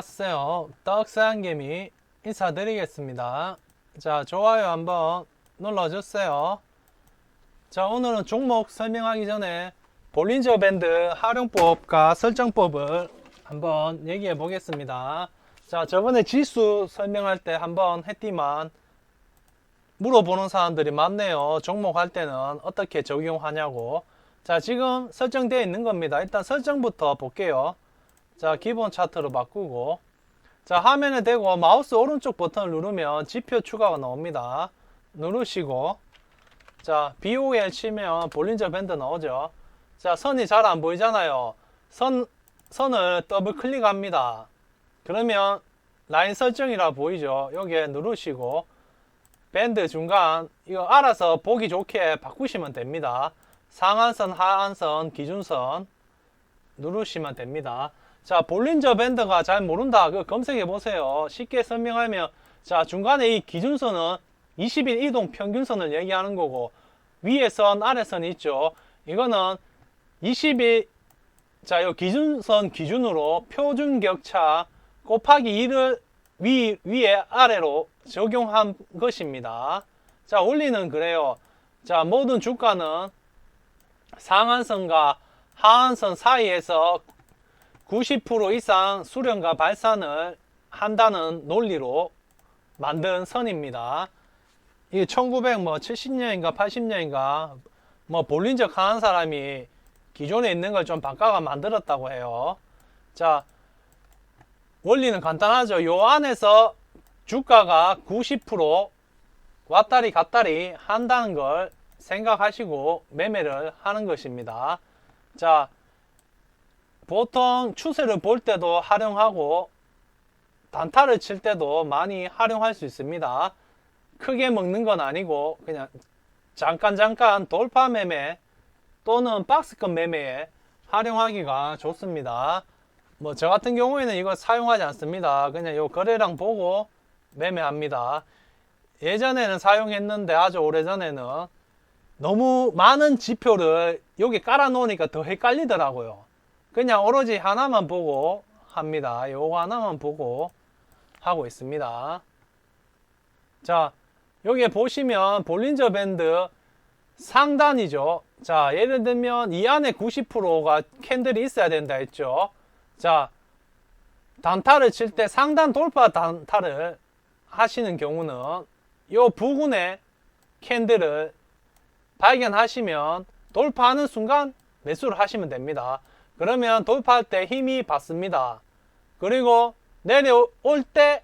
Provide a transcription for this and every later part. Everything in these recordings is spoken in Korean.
안녕하세요. 떡사양개미 인사드리겠습니다. 자, 좋아요 한번 눌러주세요. 자, 오늘은 종목 설명하기 전에 볼린저 밴드 활용법과 설정법을 한번 얘기해 보겠습니다. 자, 저번에 지수 설명할 때 한번 했지만 물어보는 사람들이 많네요. 종목 할 때는 어떻게 적용하냐고. 자, 지금 설정되어 있는 겁니다. 일단 설정부터 볼게요. 자, 기본 차트로 바꾸고. 자, 화면에 대고 마우스 오른쪽 버튼을 누르면 지표 추가가 나옵니다. 누르시고. 자, BOL 치면 볼린저 밴드 나오죠. 자, 선이 잘 안 보이잖아요. 선, 선을 더블 클릭합니다. 그러면 라인 설정이라 보이죠. 여기에 누르시고. 밴드 중간, 이거 알아서 보기 좋게 바꾸시면 됩니다. 상한선, 하한선, 기준선 누르시면 됩니다. 자, 볼린저 밴드가 잘 모른다. 그 검색해 보세요. 쉽게 설명하면, 자, 중간에 이 기준선은 20일 이동 평균선을 얘기하는 거고, 위에 선, 아래 선 있죠. 이거는 20일, 자, 요 기준선 기준으로 표준 격차 곱하기 2를 위, 위에 아래로 적용한 것입니다. 자, 원리는 그래요. 자, 모든 주가는 상한선과 하한선 사이에서 90% 이상 수렴과 발산을 한다는 논리로 만든 선입니다. 이게 1970년인가 80년인가 뭐 볼린적 한 사람이 기존에 있는 걸 좀 바꿔가 만들었다고 해요. 자, 원리는 간단하죠. 요 안에서 주가가 90% 왔다리 갔다리 한다는 걸 생각하시고 매매를 하는 것입니다. 자, 보통 추세를 볼 때도 활용하고 단타를 칠 때도 많이 활용할 수 있습니다. 크게 먹는 건 아니고 그냥 잠깐 잠깐 돌파 매매 또는 박스권 매매에 활용하기가 좋습니다. 뭐 저 같은 경우에는 이거 사용하지 않습니다. 그냥 요 거래량 보고 매매합니다. 예전에는 사용했는데 아주 오래전에는 너무 많은 지표를 여기 깔아 놓으니까 더 헷갈리더라고요. 그냥 오로지 하나만 보고 합니다. 요거 하나만 보고 하고 있습니다. 자, 여기에 보시면 볼린저 밴드 상단이죠. 자, 예를 들면 이 안에 90%가 캔들이 있어야 된다 했죠. 자, 단타를 칠 때 상단 돌파 단타를 하시는 경우는 요 부근에 캔들을 발견하시면 돌파하는 순간 매수를 하시면 됩니다. 그러면 돌파할 때 힘이 받습니다. 그리고 내려올 때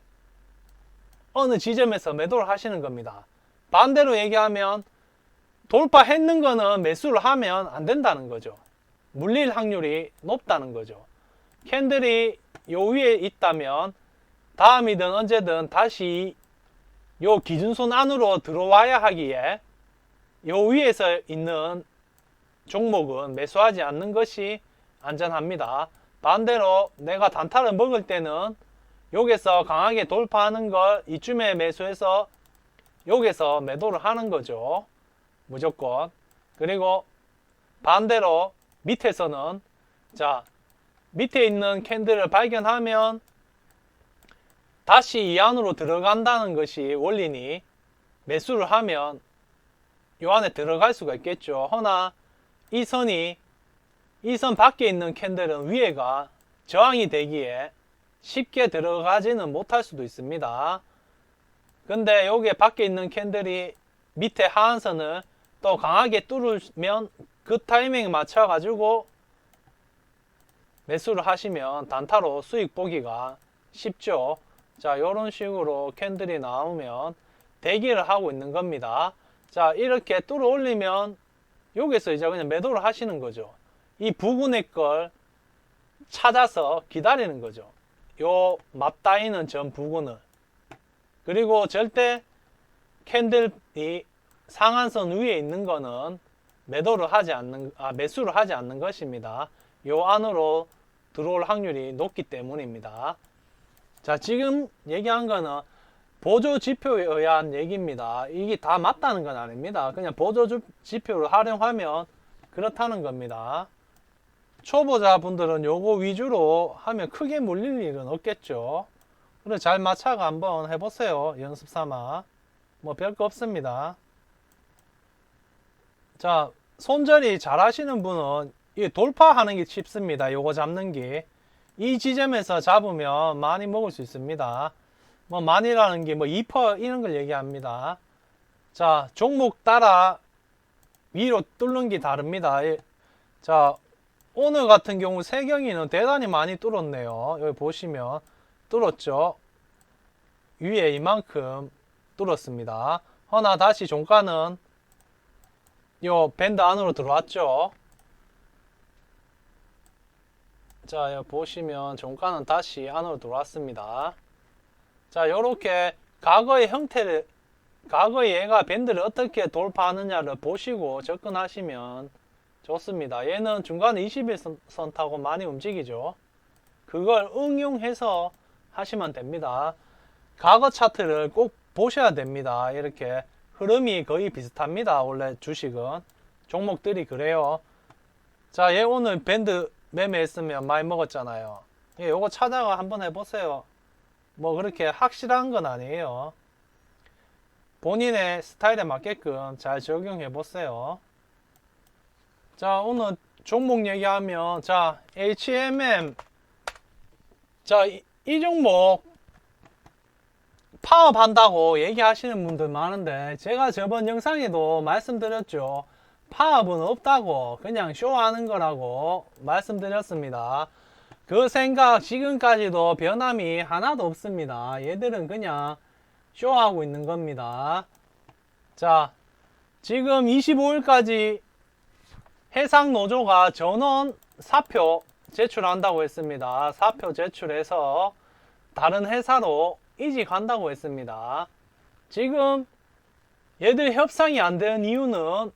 어느 지점에서 매도를 하시는 겁니다. 반대로 얘기하면 돌파했는 거는 매수를 하면 안 된다는 거죠. 물릴 확률이 높다는 거죠. 캔들이 요 위에 있다면 다음이든 언제든 다시 요 기준선 안으로 들어와야 하기에 요 위에서 있는 종목은 매수하지 않는 것이 안전합니다. 반대로 내가 단타를 먹을 때는 여기서 강하게 돌파하는 걸 이쯤에 매수해서 여기서 매도를 하는 거죠. 무조건. 그리고 반대로 밑에서는 자 밑에 있는 캔들을 발견하면 다시 이 안으로 들어간다는 것이 원리니 매수를 하면 요 안에 들어갈 수가 있겠죠. 허나 이 선이 이 선 밖에 있는 캔들은 위에가 저항이 되기에 쉽게 들어가지는 못할 수도 있습니다. 근데 여기에 밖에 있는 캔들이 밑에 하한선을 또 강하게 뚫으면 그 타이밍에 맞춰 가지고 매수를 하시면 단타로 수익 보기가 쉽죠. 자, 이런 식으로 캔들이 나오면 대기를 하고 있는 겁니다. 자, 이렇게 뚫어 올리면 여기서 이제 그냥 매도를 하시는 거죠. 이 부근의 걸 찾아서 기다리는 거죠. 요 맞닿이는 전 부근을. 그리고 절대 캔들이 상한선 위에 있는 거는 매도를 하지 않는, 아, 매수를 하지 않는 것입니다. 요 안으로 들어올 확률이 높기 때문입니다. 자, 지금 얘기한 거는 보조 지표에 의한 얘기입니다. 이게 다 맞다는 건 아닙니다. 그냥 보조 주- 지표를 활용하면 그렇다는 겁니다. 초보자분들은 요거 위주로 하면 크게 물릴 일은 없겠죠. 그래 잘 맞춰가 한번 해보세요. 연습 삼아. 뭐 별거 없습니다. 자, 손절이 잘 하시는 분은 이 돌파하는 게 쉽습니다. 요거 잡는 게. 이 지점에서 잡으면 많이 먹을 수 있습니다. 뭐 많이라는 게 뭐2% 이런 걸 얘기합니다. 자, 종목 따라 위로 뚫는 게 다릅니다. 예. 자, 오늘 같은 경우 세경이는 대단히 많이 뚫었네요. 여기 보시면 뚫었죠. 위에 이만큼 뚫었습니다. 허나 다시 종가는 요 밴드 안으로 들어왔죠. 자, 여기 보시면 종가는 다시 안으로 들어왔습니다. 자, 요렇게 과거의 형태를 과거에 얘가 밴드를 어떻게 돌파하느냐를 보시고 접근하시면 좋습니다. 얘는 중간에 21선 타고 많이 움직이죠. 그걸 응용해서 하시면 됩니다. 과거 차트를 꼭 보셔야 됩니다. 이렇게 흐름이 거의 비슷합니다. 원래 주식은 종목들이 그래요. 자, 얘 오늘 밴드 매매했으면 많이 먹었잖아요. 예, 요거 찾아가 한번 해보세요. 뭐 그렇게 확실한 건 아니에요. 본인의 스타일에 맞게끔 잘 적용해 보세요. 자, 오늘 종목 얘기하면, 자, HMM. 자, 이, 이 종목 파업한다고 얘기하시는 분들 많은데, 제가 저번 영상에도 말씀드렸죠. 파업은 없다고, 그냥 쇼하는 거라고 말씀드렸습니다. 그 생각 지금까지도 변함이 하나도 없습니다. 얘들은 그냥 쇼하고 있는 겁니다. 자, 지금 25일까지 해상 노조가 전원 사표 제출한다고 했습니다. 사표 제출해서 다른 회사로 이직한다고 했습니다. 지금 얘들 협상이 안 되는 이유는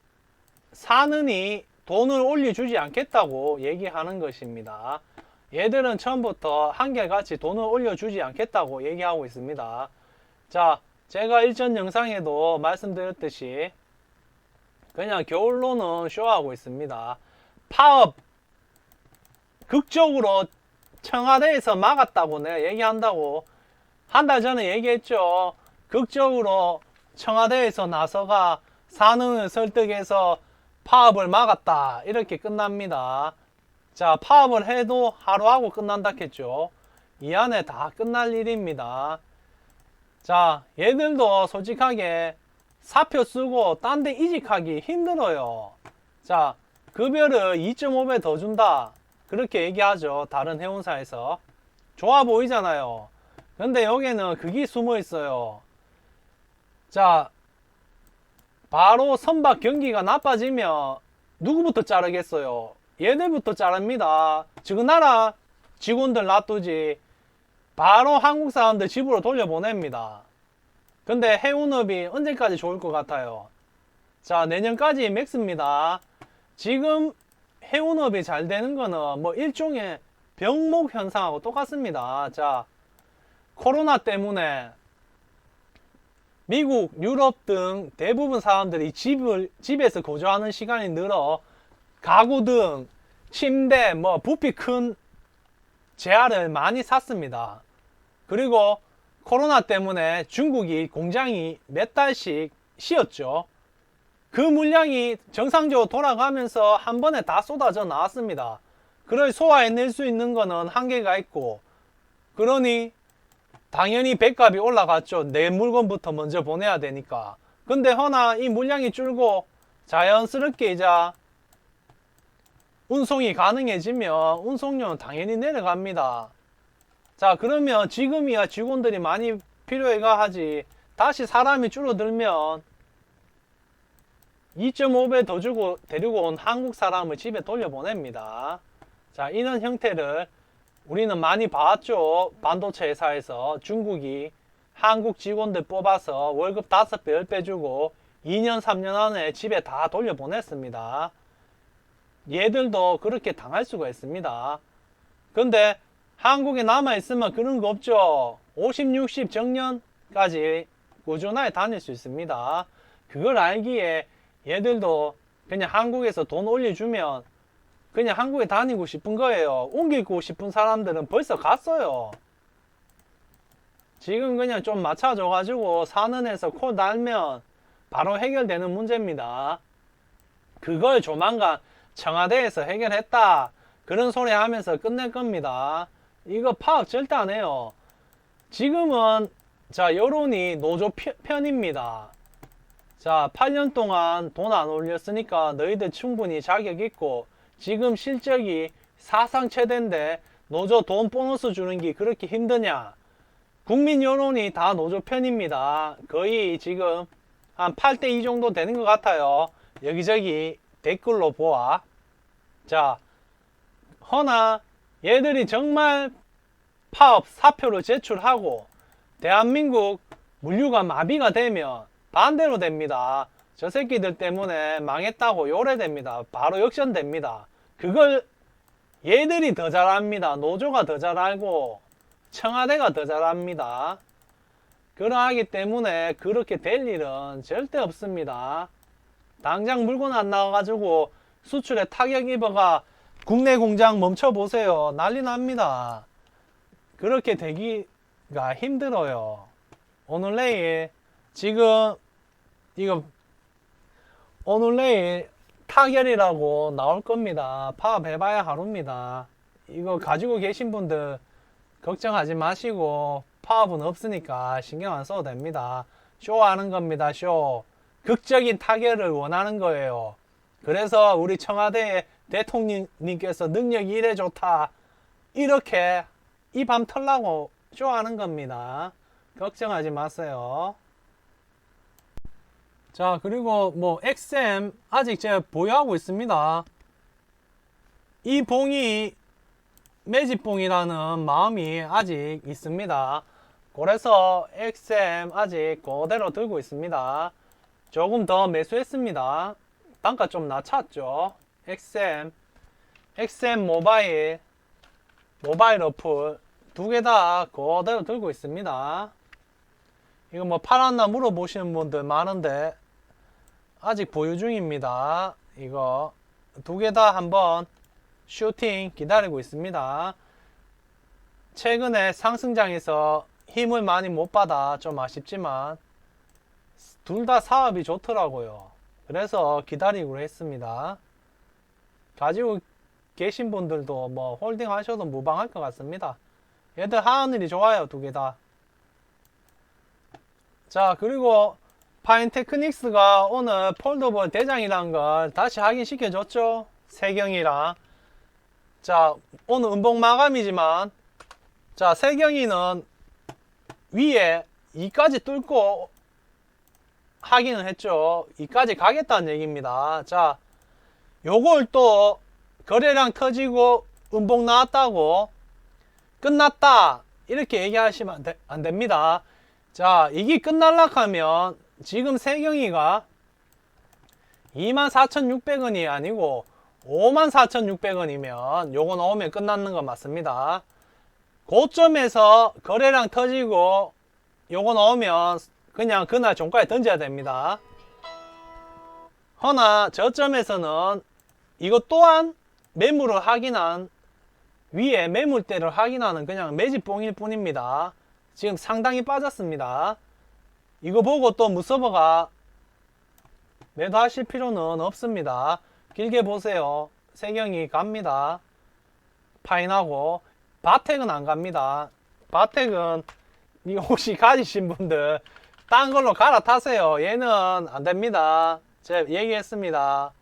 사는이 돈을 올려주지 않겠다고 얘기하는 것입니다. 얘들은 처음부터 한결같이 돈을 올려주지 않겠다고 얘기하고 있습니다. 자, 제가 일전 영상에도 말씀드렸듯이 그냥 겨울로는 쇼하고 있습니다. 파업 극적으로 청와대에서 막았다고 내가 얘기한다고 한 달 전에 얘기했죠. 극적으로 청와대에서 나서가 산흥을 설득해서 파업을 막았다. 이렇게 끝납니다. 자, 파업을 해도 하루하고 끝난다 했죠. 이 안에 다 끝날 일입니다. 자, 얘들도 솔직하게 사표 쓰고 딴 데 이직하기 힘들어요. 자, 급여를 2.5배 더 준다. 그렇게 얘기하죠. 다른 회원사에서. 좋아 보이잖아요. 근데 여기는 그게 숨어 있어요. 자, 바로 선박 경기가 나빠지면 누구부터 자르겠어요? 얘들부터 자릅니다. 지금 나라 직원들 놔두지 바로 한국 사람들 집으로 돌려보냅니다. 근데 해운업이 언제까지 좋을 것 같아요? 자, 내년까지 맥스입니다. 지금 해운업이 잘 되는 거는 뭐 일종의 병목 현상하고 똑같습니다. 자, 코로나 때문에 미국, 유럽 등 대부분 사람들이 집을, 집에서 거주하는 시간이 늘어 가구 등 침대, 뭐 부피 큰 재화를 많이 샀습니다. 그리고 코로나 때문에 중국이 공장이 몇 달씩 쉬었죠. 그 물량이 정상적으로 돌아가면서 한 번에 다 쏟아져 나왔습니다. 그걸 소화해낼 수 있는 거는 한계가 있고, 그러니 당연히 배값이 올라갔죠. 내 물건부터 먼저 보내야 되니까. 근데 허나 이 물량이 줄고 자연스럽게 이제 운송이 가능해지면 운송료는 당연히 내려갑니다. 자, 그러면 지금이야 직원들이 많이 필요해가 하지. 다시 사람이 줄어들면 2.5배 더 주고 데리고 온 한국 사람을 집에 돌려보냅니다. 자, 이런 형태를 우리는 많이 봤죠. 반도체 회사에서 중국이 한국 직원들 뽑아서 월급 5배, 10배 주고 2년, 3년 안에 집에 다 돌려보냈습니다. 얘들도 그렇게 당할 수가 있습니다. 근데 한국에 남아있으면 그런 거 없죠. 50, 60 정년까지 꾸준하게 다닐 수 있습니다. 그걸 알기에 얘들도 그냥 한국에서 돈 올려주면 그냥 한국에 다니고 싶은 거예요. 옮기고 싶은 사람들은 벌써 갔어요. 지금 그냥 좀 맞춰줘가지고 사는 에서 코 달면 바로 해결되는 문제입니다. 그걸 조만간 청와대에서 해결했다. 그런 소리 하면서 끝낼 겁니다. 이거 파악 절대 안 해요. 지금은 자 여론이 노조 피- 편입니다. 자 8년 동안 돈 안 올렸으니까 너희들 충분히 자격 있고 지금 실적이 사상 최대인데 노조 돈 보너스 주는 게 그렇게 힘드냐? 국민 여론이 다 노조 편입니다. 거의 지금 한 8대 2 정도 되는 것 같아요. 여기저기 댓글로 보아. 자, 허나 얘들이 정말 파업 사표를 제출하고 대한민국 물류가 마비가 되면 반대로 됩니다. 저 새끼들 때문에 망했다고 요래됩니다. 바로 역전됩니다. 그걸 얘들이 더 잘합니다. 노조가 더 잘 알고 청와대가 더 잘합니다. 그러하기 때문에 그렇게 될 일은 절대 없습니다. 당장 물건 안 나와가지고 수출에 타격 입어가 국내 공장 멈춰보세요. 난리 납니다. 그렇게 되기가 힘들어요. 오늘 내일 지금 이거 오늘 내일 타결이라고 나올 겁니다. 파업해봐야 하루입니다. 이거 가지고 계신 분들 걱정하지 마시고 파업은 없으니까 신경 안 써도 됩니다. 쇼 하는 겁니다. 쇼. 극적인 타결을 원하는 거예요. 그래서 우리 청와대 대통령님께서 능력이 이래 좋다. 이렇게 이 밤 털라고 쇼하는 겁니다. 걱정하지 마세요. 자, 그리고 뭐 XM 아직 제가 보유하고 있습니다. 이 봉이 매집봉이라는 마음이 아직 있습니다. 그래서 XM 아직 그대로 들고 있습니다. 조금 더 매수했습니다. 단가 좀 낮췄죠. XM, XM 모바일, 모바일 어플 두 개 다 그대로 들고 있습니다. 이거 뭐 팔았나 물어보시는 분들 많은데 아직 보유 중입니다. 이거 두 개 다 한번 슈팅 기다리고 있습니다. 최근에 상승장에서 힘을 많이 못 받아 좀 아쉽지만 둘 다 사업이 좋더라고요. 그래서 기다리기로 했습니다. 가지고 계신 분들도 뭐 홀딩 하셔도 무방할 것 같습니다. 얘들 하늘이 좋아요, 두 개 다. 자, 그리고 파인테크닉스가 오늘 폴더볼 대장이란 걸 다시 확인시켜줬죠. 세경이랑. 자, 오늘 음봉 마감이지만, 자, 세경이는 위에 2까지 뚫고 확인을 했죠. 2까지 가겠다는 얘기입니다. 자, 요걸 또 거래량 터지고 음봉 나왔다고 끝났다. 이렇게 얘기하시면 안, 되- 안 됩니다. 자, 이게 끝날라 하면 지금 세경이가 24,600원이 아니고 54,600원이면 요거 나오면 끝나는 거 맞습니다. 고점에서 거래량 터지고 요거 나오면 그냥 그날 종가에 던져야 됩니다. 허나 저점에서는 이것 또한 매물을 확인한 위에 매물대를 확인하는 그냥 매집봉일 뿐입니다. 지금 상당히 빠졌습니다. 이거 보고 또 무서버가 매도하실 필요는 없습니다. 길게 보세요. 세경이 갑니다. 파인하고 바텍은 안 갑니다. 바텍은 이거 혹시 가지신 분들 딴 걸로 갈아타세요. 얘는 안 됩니다. 제가 얘기했습니다.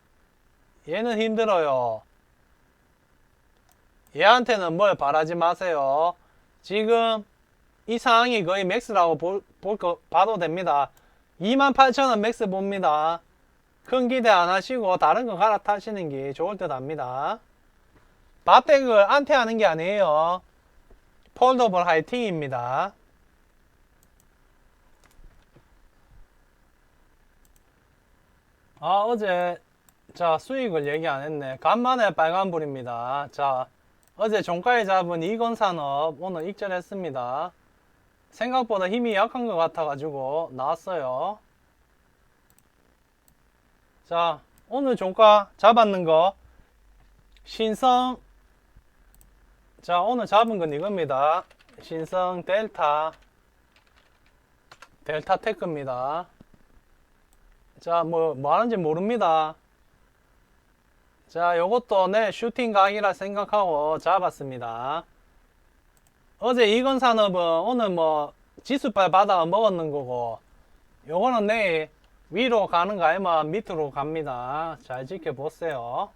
얘는 힘들어요. 얘한테는 뭘 바라지 마세요. 지금 이 상황이 거의 맥스라고 볼, 볼 거, 봐도 됩니다. 28,000원 맥스 봅니다. 큰 기대 안 하시고 다른 거 갈아타시는 게 좋을 듯 합니다. 바텍을 안태하는 게 아니에요. 폴더블 하이팅입니다. 아, 어제, 자, 수익을 얘기 안 했네. 간만에 빨간불입니다. 자, 어제 종가에 잡은 이건산업 오늘 익절했습니다. 생각보다 힘이 약한 것 같아 가지고 나왔어요. 자, 오늘 종가 잡았는 거 신성 자 오늘 잡은 건 이겁니다 신성 델타 델타 테크입니다 자 뭐 뭐 하는지 모릅니다 자 요것도 내 슈팅 각이라 생각하고 잡았습니다 어제 이건 산업은 오늘 뭐 지수발 받아 먹었는 거고 요거는 내일 위로 가는 거 아니면 밑으로 갑니다 잘 지켜보세요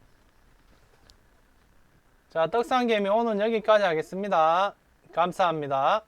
자, 떡상개미 오늘 여기까지 하겠습니다. 감사합니다.